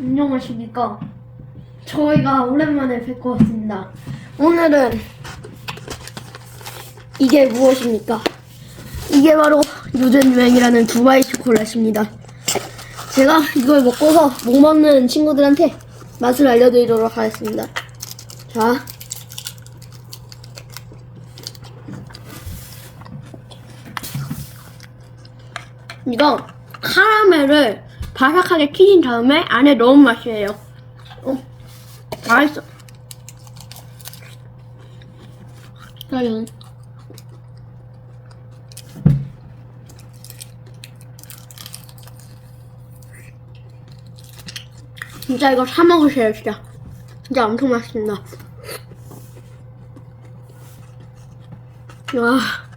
안녕하십니까. 저희가 오랜만에 뵙고 왔습니다. 오늘은 이게 무엇입니까? 이게 바로 요즘 유행이라는 두바이 초콜릿입니다. 제가 이걸 먹고서 못 먹는 친구들한테 맛을 알려드리도록 하겠습니다. 자. 이거 카라멜을 바삭하게 튀긴 다음에 안에 넣은 맛이에요. 어, 맛있어. 과연 진짜 이거 사 먹으세요, 진짜. 진짜 엄청 맛있습니다. 와.